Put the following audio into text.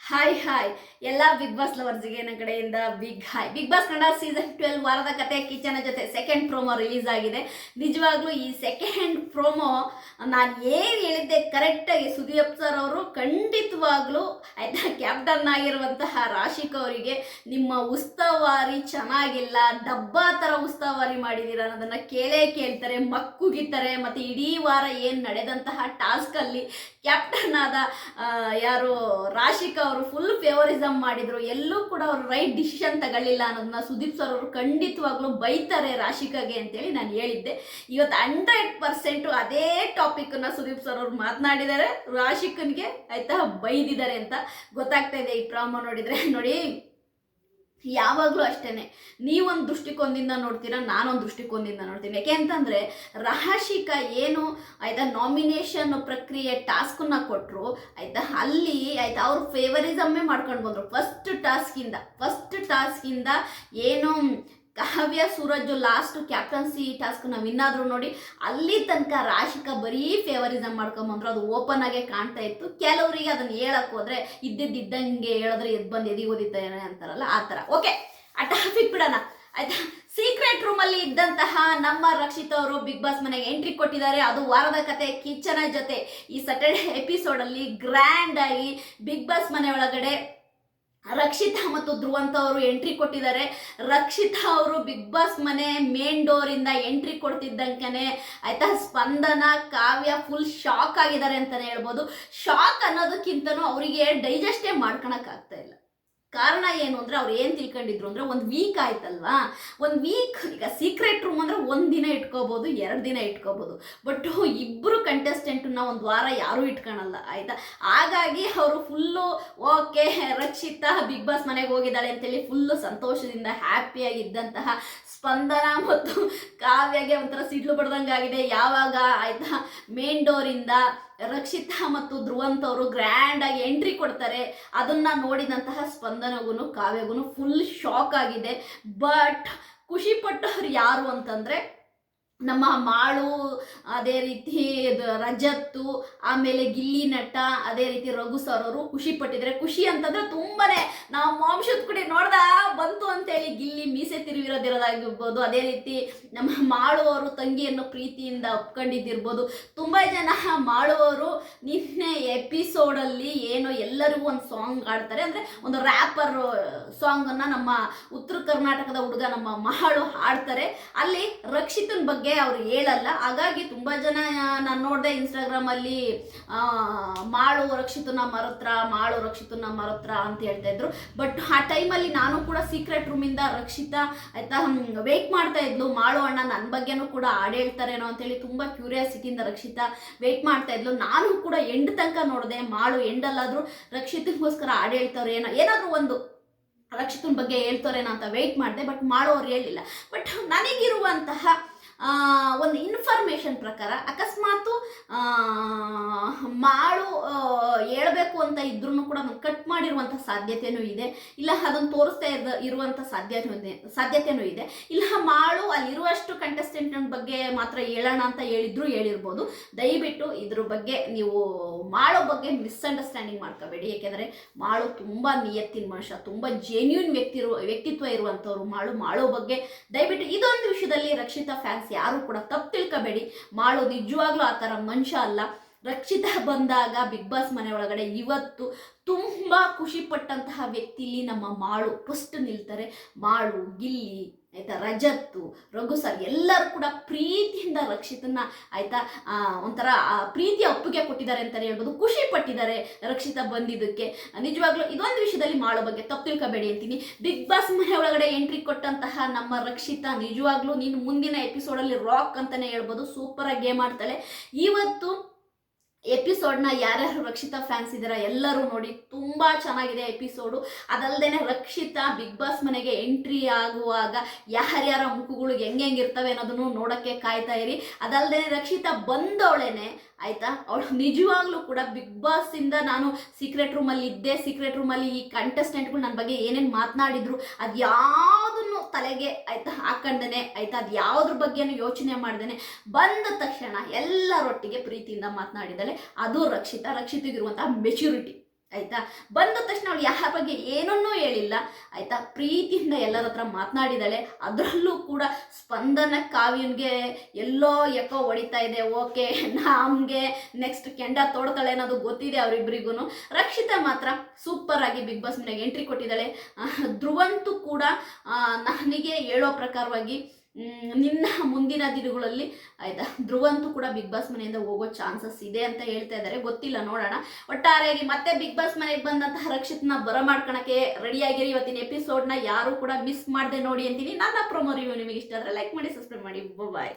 Hi hi ಎಲ್ಲ Bigg Boss ಲವರ್ಸ್ಗೆ ನನ್ನ ಕಡೆಯಿಂದ big hi Bigg Boss Kannada season twelve ವಾರದ ಕತೆ ಕಿಚನ ಜೊತೆ ಸೆಕೆಂಡ್ ಪ್ರೋಮೋ ರಿಲೀಸ್ ಆಗಿದೆ. ನಿಜವಾಗ್ಲೂ ಈ ಸೆಕೆಂಡ್ ಪ್ರೋಮೋ ನಾನು ಏನು ಹೇಳಿದ್ದೆ ಕರೆಕ್ಟಾಗಿ ಸುದೀಪ್ ಸರ್ ಅವರು ಖಂಡಿತವಾಗ್ಲೂ ಆಯ್ತಾ ಕ್ಯಾಪ್ಟನ್ ಆಗಿರುವಂತಹ ರಾಶಿಕ್ ಅವರಿಗೆ ನಿಮ್ಮ ಉಸ್ತವಾರಿ ಚೆನ್ನಾಗಿಲ್ಲ, ಡಬ್ಬಾ ಥರ ಉಸ್ತವಾರಿ ಮಾಡಿದ್ದೀರ ಅನ್ನೋದನ್ನ ಕೇಳೇ ಕೇಳ್ತಾರೆ, ಮಕ್ಕುಗಿತಾರೆ, ಮತ್ತು ಇಡೀ ವಾರ ಏನು ನಡೆದಂತಹ ಟಾಸ್ಕಲ್ಲಿ ಕ್ಯಾಪ್ಟನ್ ಆದ ಯಾರು ರಾಶಿಕ್ ಅವರು ಫುಲ್ ಫೇವರಿಸಮ್ ಮಾಡಿದ್ರು. ಎಲ್ಲೂ ಕೂಡ ಅವರು ರೈಟ್ ಡಿಸಿಷನ್ ತಗೊಳ್ಳಿಲ್ಲ ಅನ್ನೋದನ್ನ ಸುದೀಪ್ ಸರ್ ಅವರು ಖಂಡಿತವಾಗ್ಲೂ ಬೈತಾರೆ ರಾಶಿಕಾಗೆ ಅಂತೇಳಿ ನಾನು ಹೇಳಿದ್ದೆ. ಇವತ್ತು ಹಂಡ್ರೆಡ್ ಪರ್ಸೆಂಟು ಅದೇ ಟಾಪಿಕ್ನ ಸುದೀಪ್ ಸರ್ ಅವರು ಮಾತನಾಡಿದ್ದಾರೆ. ರಾಶಿಕನ್ಗೆ ಆಯ್ತಾ ಬೈದಿದ್ದಾರೆ ಅಂತ ಗೊತ್ತಾಗ್ತಾ ಇದೆ ಈ ಡ್ರಾಮಾ ನೋಡಿದ್ರೆ. ನೋಡಿ ಯಾವಾಗಲೂ ಅಷ್ಟೇ ನೀವೊಂದು ದೃಷ್ಟಿಕೋನದಿಂದ ನೋಡ್ತೀರಾ, ನಾನೊಂದು ದೃಷ್ಟಿಕೋನದಿಂದ ನೋಡ್ತೀನಿ. ಯಾಕೆ ಅಂತಂದರೆ, ರಹಶಿಕ ಏನು ಆಯ್ತಾ ನಾಮಿನೇಷನ್ ಪ್ರಕ್ರಿಯೆ ಟಾಸ್ಕನ್ನ ಕೊಟ್ಟರು ಆಯಿತಾ ಅಲ್ಲಿ ಆಯ್ತಾ ಅವ್ರ ಫೇವರಿಸಮ್ಮೇ ಮಾಡ್ಕೊಂಡು ಬಂದರು. ಫಸ್ಟ್ ಟಾಸ್ಕಿಂದ ಫಸ್ಟ್ ಟಾಸ್ಕಿಂದ ಏನು Kavya Suraj last captaincy task win ಇನ್ನಾದರೂ ನೋಡಿ, ಅಲ್ಲಿ ತನಕ ರಾಶಿಕ ಬರೀ ಫೇವರಿಸಮ್ ಮಾಡ್ಕೊಂಬಂದ್ರು ಅದು ಓಪನ್ ಆಗೇ ಕಾಣ್ತಾ ಇತ್ತು. ಕೆಲವರಿಗೆ ಅದನ್ನ ಹೇಳಕ್ ಹೋದ್ರೆ ಇದ್ದಿದ್ದಂಗೆ ಹೇಳಿದ್ರೆ ಎದ್ ಬಂದು ಎದಿ ಓದಿದ್ದೇನೆ ಅಂತಾರಲ್ಲ, ಆ ಥರ. ಓಕೆ ಆ ಟಾಪಿಕ್ ಬಿಡೋಣ. ಆಯ್ತಾ? ಸೀಕ್ರೆಟ್ ರೂಮ್ ಅಲ್ಲಿ ಇದ್ದಂತಹ ನಮ್ಮ ರಕ್ಷಿತ್ ಅವರು ಬಿಗ್ ಬಾಸ್ ಮನೆಗೆ ಎಂಟ್ರಿ ಕೊಟ್ಟಿದ್ದಾರೆ. ಅದು ವಾರದ ಕತೆ ಕಿಚನ ಜೊತೆ. ಈ ಸ್ಯಾಟರ್ಡೆ ಎಪಿಸೋಡ್ ಅಲ್ಲಿ ಗ್ರ್ಯಾಂಡ್ ಆಗಿ ಬಿಗ್ ಬಾಸ್ ಮನೆ ಒಳಗಡೆ ರಕ್ಷಿತಾ ಮತ್ತು ಧ್ರುವಂತ ಅವರು ಎಂಟ್ರಿ ಕೊಟ್ಟಿದ್ದಾರೆ. ರಕ್ಷಿತಾ ಅವರು ಬಿಗ್ ಬಾಸ್ ಮನೆ ಮೇನ್ ಡೋರ್ ಇಂದ ಎಂಟ್ರಿ ಕೊಡ್ತಿದ್ದಂಕನೆ ಆಯ್ತಾ ಸ್ಪಂದನ, ಕಾವ್ಯ ಫುಲ್ ಶಾಕ್ ಆಗಿದ್ದಾರೆ ಅಂತಾನೆ ಹೇಳ್ಬೋದು. ಶಾಕ್ ಅನ್ನೋದಕ್ಕಿಂತನೂ ಅವರಿಗೆ ಡೈಜೆಸ್ಟೇ ಮಾಡ್ಕೊಳಕ್ ಆಗ್ತಾ ಇಲ್ಲ. ಕಾರಣ ಏನು ಅಂದ್ರೆ ಅವ್ರು ಏನು ತಿಳ್ಕೊಂಡಿದ್ರು ಅಂದ್ರೆ ಒಂದು ವೀಕ್ ಆಯ್ತಲ್ವಾ? ಒಂದು ವೀಕ್ ಈಗ ಸೀಕ್ರೆಟ್ ರೂಮ್ ಅಂದ್ರೆ ಒಂದು ದಿನ ಇಟ್ಕೋಬೋದು, ಎರಡು ದಿನ ಇಟ್ಕೋಬೋದು. ಬಟ್ ಇಬ್ಬರು ಕಂಟೆಸ್ಟೆಂಟನ್ನ ಒಂದು ವಾರ ಯಾರೂ ಇಟ್ಕೊಳಲ್ಲ, ಆಯ್ತಾ? ಹಾಗಾಗಿ ಅವರು full okay, Rakshita Bigg Boss ಮನೆಗೆ ಹೋಗಿದ್ದಾಳೆ ಅಂತೇಳಿ ಫುಲ್ಲು ಸಂತೋಷದಿಂದ ಹ್ಯಾಪಿಯಾಗಿ ಇದ್ದಂತಹ ಸ್ಪಂದನ ಮತ್ತು ಕಾವ್ಯಗೆ ಒಂಥರ ಸಿಡ್ಲು ಬಡ್ದಂಗಾಗಿದೆ. ಯಾವಾಗ, ಆಯ್ತಾ? ಮೇನ್ ಡೋರಿಂದ ರಕ್ಷಿತಾ ಮತ್ತು ಧ್ರುವಂತ್ ಅವರು ಗ್ರ್ಯಾಂಡ್ ಆಗಿ ಎಂಟ್ರಿ ಕೊಡ್ತಾರೆ. ಅದನ್ನ ನೋಡಿದಂತಹ ಸ್ಪಂದನಗೂ ಕಾವ್ಯಗೂ ಫುಲ್ ಶಾಕ್ ಆಗಿದೆ. ಬಟ್ ಖುಷಿ ಪಟ್ಟವ್ರು ಯಾರು ಅಂತಂದ್ರೆ ನಮ್ಮ ಮಾಳು, ಅದೇ ರೀತಿ ರಜತ್ತು, ಆಮೇಲೆ ಗಿಲ್ಲಿ ನಟ, ಅದೇ ರೀತಿ ರಘು ಸರ್ ಅವರು ಖುಷಿ ಪಟ್ಟಿದ್ರೆ ಖುಷಿ ಅಂತಂದ್ರೆ ತುಂಬಾನೇ. ನಾವು ಮಾಂಸದ ಕುಡಿ ನೋಡ್ದ ಬಂತು ಅಂತೇಳಿ ಗಿಲ್ಲಿ ಮೀಸೆ ತಿರುವಿರೋದಿರೋದಾಗಿರ್ಬೋದು. ಅದೇ ರೀತಿ ನಮ್ಮ ಮಾಳು ಅವರು ತಂಗಿಯನ್ನು ಪ್ರೀತಿಯಿಂದ ಒಪ್ಕೊಂಡಿದ್ದಿರ್ಬೋದು. ತುಂಬ ಜನ ಮಾಳುವವರು ನಿನ್ನೆ ಎಪಿಸೋಡಲ್ಲಿ ಏನು ಎಲ್ಲರಿಗೂ ಒಂದು ಸಾಂಗ್ ಆಡ್ತಾರೆ ಅಂದರೆ ಒಂದು ರ್ಯಾಪರ್ ಸಾಂಗನ್ನು ನಮ್ಮ ಉತ್ತರ ಕರ್ನಾಟಕದ ಹುಡುಗ ನಮ್ಮ ಮಾಳು ಹಾಡ್ತಾರೆ. ಅಲ್ಲಿ ರಕ್ಷಿತನ ಬಗ್ಗೆ ಅವ್ರು ಹೇಳಲ್ಲ. ಹಾಗಾಗಿ ತುಂಬ ಜನ ನಾನು ನೋಡಿದೆ ಇನ್ಸ್ಟಾಗ್ರಾಮಲ್ಲಿ ಮಾಳು ರಕ್ಷಿತನ ಮರತ್ರ, ಮಾಳು ರಕ್ಷಿತನ ಮರತ್ರ ಅಂತ ಹೇಳ್ತಾ ಇದ್ರು. ಬಟ್ ಆ ಟೈಮಲ್ಲಿ ನಾನು ಕೂಡ ಸೀಕ್ರೆಟ್ ರೂಮಿಂದ ರಕ್ಷಿತಾ, ಆಯ್ತಾ ವೇಟ್ ಮಾಡ್ತಾ ಇದ್ಲು. ಮಾಳು ಅಣ್ಣ ನನ್ನ ಬಗ್ಗೆನೂ ಕೂಡ ಹಾಡು ಹೇಳ್ತಾರೇನೋ ಅಂತೇಳಿ ತುಂಬ ಕ್ಯೂರಿಯಾಸಿಟಿಯಿಂದ ರಕ್ಷಿತಾ ವೇಟ್ ಮಾಡ್ತಾ ಇದ್ಲು. ನಾನು ಕೂಡ ಎಂಡ್ ತನಕ ನೋಡಿದೆ, ಮಾಳು ಎಂಡಲ್ಲಾದರೂ ರಕ್ಷಿತಗೋಸ್ಕರ ಹಾಡು ಹೇಳ್ತಾರೆ ಏನೋ, ಏನಾದರೂ ಒಂದು ರಕ್ಷಿತನ ಬಗ್ಗೆ ಹೇಳ್ತಾರೇನೋ ಅಂತ ವೇಟ್ ಮಾಡಿದೆ. ಬಟ್ ಮಾಡೋರು ಹೇಳಿಲ್ಲ. ಬಟ್ ನನಗಿರುವಂತಹ ಒಂದು ಇನ್ಫಾರ್ಮೇಷನ್ ಪ್ರಕಾರ ಅಕಸ್ಮಾತು ಮಾಡು ಹೇಳಬೇಕು ಅಂತ ಇದ್ರೂ ಕೂಡ ಕಟ್ ಮಾಡಿರುವಂಥ ಸಾಧ್ಯತೆನೂ ಇದೆ. ಇಲ್ಲ ಅದನ್ನು ತೋರಿಸ್ತಾ ಇದ್ದ ಇರುವಂಥ ಸಾಧ್ಯತೆ ಇದೆ ಸಾಧ್ಯತೆನೂ ಇದೆ. ಇಲ್ಲ ಮಾಳು ಅಲ್ಲಿರುವಷ್ಟು ಕಂಟೆಸ್ಟೆಂಟ್ ಬಗ್ಗೆ ಮಾತ್ರ ಹೇಳೋಣ ಅಂತ ಹೇಳಿದ್ರು ಹೇಳಿರ್ಬೋದು. ದಯವಿಟ್ಟು ಇದ್ರ ಬಗ್ಗೆ ನೀವು ಮಾಳು ಬಗ್ಗೆ ಮಿಸ್ಅಂಡರ್ಸ್ಟ್ಯಾಂಡಿಂಗ್ ಮಾಡ್ಕೋಬೇಡಿ. ಏಕೆಂದರೆ ಮಾಳು ತುಂಬ ನಿಯತ್ತಿನ ಮನುಷ್ಯ, ತುಂಬ ಜೆನ್ಯೂನ್ ವ್ಯಕ್ತಿ ವ್ಯಕ್ತಿತ್ವ ಇರುವಂಥವ್ರು ಮಾಳು. ಮಾಳು ಬಗ್ಗೆ ದಯವಿಟ್ಟು ಇದೊಂದು ವಿಷಯದಲ್ಲಿ ರಕ್ಷಿತಾ ಫ್ಯಾನ್ಸ್ ಯಾರು ಕೂಡ ತಪ್ಪು ತಿಳ್ಕೊಬೇಡಿ. ಮಾಳು ನಿಜವಾಗ್ಲೂ ಆ ಥರ ಮನುಷ್ಯ ಅಲ್ಲ. ರಕ್ಷಿತ ಬಂದಾಗ ಬಿಗ್ ಬಾಸ್ ಮನೆ ಒಳಗಡೆ ಇವತ್ತು ತುಂಬ ಖುಷಿ ಪಟ್ಟಂತಹ ವ್ಯಕ್ತಿಲಿ ನಮ್ಮ ಮಾಳು ಫಸ್ಟ್ ನಿಲ್ತಾರೆ. ಮಾಳು, ಗಿಲ್ಲಿ ಆಯ್ತಾ? ರಜತ್ತು ರಘು ಸರ್ ಎಲ್ಲರೂ ಕೂಡ ಪ್ರೀತಿಯಿಂದ ರಕ್ಷಿತನ್ನ ಆಯ್ತಾ ಒಂಥರ ಪ್ರೀತಿಯ ಒಪ್ಪಿಗೆ ಕೊಟ್ಟಿದ್ದಾರೆ ಅಂತಲೇ ಹೇಳ್ಬೋದು. ಖುಷಿ ಪಟ್ಟಿದ್ದಾರೆ ರಕ್ಷಿತಾ ಬಂದಿದ್ದಕ್ಕೆ. ನಿಜವಾಗ್ಲೂ ಇದೊಂದು ವಿಷಯದಲ್ಲಿ ಮಾಡೋ ಬಗ್ಗೆ ತಪ್ಪು ತಿಳ್ಕೊಬೇಡಿ ಅಂತೀನಿ. ಬಿಗ್ ಬಾಸ್ ಮನೆ ಒಳಗಡೆ ಎಂಟ್ರಿ ಕೊಟ್ಟಂತಹ ನಮ್ಮ ರಕ್ಷಿತಾ ನಿಜವಾಗ್ಲೂ ನೀನು ಮುಂದಿನ ಎಪಿಸೋಡಲ್ಲಿ ರಾಕ್ ಅಂತಾನೆ ಹೇಳ್ಬೋದು. ಸೂಪರಾಗಿ ಗೇಮ್ ಆಡ್ತಾಳೆ. ಇವತ್ತು ಎಪಿಸೋಡ್ನ ಯಾರ್ಯಾರು ರಕ್ಷಿತಾ ಫ್ಯಾನ್ಸ್ ಇದ್ದೀರಾ ಎಲ್ಲರೂ ನೋಡಿ, ತುಂಬ ಚೆನ್ನಾಗಿದೆ ಎಪಿಸೋಡು. ಅದಲ್ಲದೆ ರಕ್ಷಿತಾ ಬಿಗ್ ಬಾಸ್ ಮನೆಗೆ ಎಂಟ್ರಿ ಆಗುವಾಗ ಯಾರ್ಯಾರ ಮುಖಗಳು ಹೆಂಗೆ ಇರ್ತವೆ ಅನ್ನೋದನ್ನು ನೋಡೋಕ್ಕೆ ಕಾಯ್ತಾ ಇರಿ. ಅದಲ್ಲದೆ ರಕ್ಷಿತಾ ಬಂದವಳೇನೆ, ಆಯ್ತಾ? ಅವಳು ನಿಜವಾಗ್ಲೂ ಕೂಡ ಬಿಗ್ ಬಾಸ್ ಇಂದ ನಾನು ಸೀಕ್ರೆಟ್ ರೂಮಲ್ಲಿ ಇದ್ದೆ. ಸೀಕ್ರೆಟ್ ರೂಮಲ್ಲಿ ಈ ಕಂಟೆಸ್ಟೆಂಟ್ಗಳು ನನ್ನ ಬಗ್ಗೆ ಏನೇನು ಮಾತನಾಡಿದ್ರು, ಅದು ಯಾವುದನ್ನು ತಲೆಗೆ, ಆಯ್ತಾ ಹಾಕೊಂಡೇ ಆಯ್ತಾ? ಅದು ಯಾವುದ್ರ ಬಗ್ಗೆನೂ ಯೋಚನೆ ಮಾಡ್ದೇನೆ. ಬಂದ ತಕ್ಷಣ ಎಲ್ಲರೊಟ್ಟಿಗೆ ಪ್ರೀತಿಯಿಂದ ಮಾತನಾಡಿದಾಳೆ. ಅದು ರಕ್ಷಿತ ರಕ್ಷಿತಿಗಿರುವಂತಹ ಮೆಚುರಿಟಿ ಆಯ್ತಾ? ಬಂದ ತಕ್ಷಣ ಅವಳು ಯಾರ ಬಗ್ಗೆ ಏನನ್ನೂ ಹೇಳಿಲ್ಲ. ಆಯ್ತಾ? ಪ್ರೀತಿಯಿಂದ ಎಲ್ಲರ ಹತ್ರ ಮಾತನಾಡಿದಾಳೆ. ಅದರಲ್ಲೂ ಕೂಡ ಸ್ಪಂದನ ಕಾವ್ಯನ್ಗೆ ಎಲ್ಲೋ ಎಕೋ ಹೊಡಿತಾ ಇದೆ. ಓಕೆ, ನಮಗೆ ನೆಕ್ಸ್ಟ್ ಕೆಂಡ ತೋಡ್ತಾಳೆ ಅನ್ನೋದು ಗೊತ್ತಿದೆ ಅವರಿಬ್ಬರಿಗೂ ರಕ್ಷಿತಾ ಮಾತ್ರ ಸೂಪರ್ ಆಗಿ ಬಿಗ್ ಬಾಸ್ ಮನೆಗೆ ಎಂಟ್ರಿ ಕೊಟ್ಟಿದ್ದಾಳೆ. ಧ್ರುವಂತೂ ಕೂಡ ನನಗೆ ಹೇಳೋ ಪ್ರಕಾರವಾಗಿ ನಿನ್ನ ಮುಂದಿನ ದಿನಗಳಲ್ಲಿ ಆಯ್ತಾ ಧ್ರುವಂತೂ ಕೂಡ ಬಿಗ್ ಬಾಸ್ ಮನೆಯಿಂದ ಹೋಗೋ ಚಾನ್ಸಸ್ ಇದೆ ಅಂತ ಹೇಳ್ತಾ ಇದ್ದಾರೆ ಗೊತ್ತಿಲ್ಲ, ನೋಡೋಣ. ಒಟ್ಟಾರೆಯಾಗಿ ಮತ್ತೆ ಬಿಗ್ ಬಾಸ್ ಮನೆಗೆ ಬಂದಂತಹ ರಕ್ಷಿತ್ನ ಬರಮಾಡ್ಕೊಳಕ್ಕೆ ರೆಡಿಯಾಗಿರಿ ಇವತ್ತಿನ ಎಪಿಸೋಡ್ನ ಯಾರು ಕೂಡ ಮಿಸ್ ಮಾಡದೆ ನೋಡಿ ಅಂತೀನಿ. ನನ್ನ ಪ್ರೊಮೋ ರಿವ್ಯೂ ನಿಮಗೆ ಇಷ್ಟ ಆದರೆ ಲೈಕ್ ಮಾಡಿ ಸಬ್ಸ್ಕ್ರೈಬ್ ಮಾಡಿ. ಬಾಯ್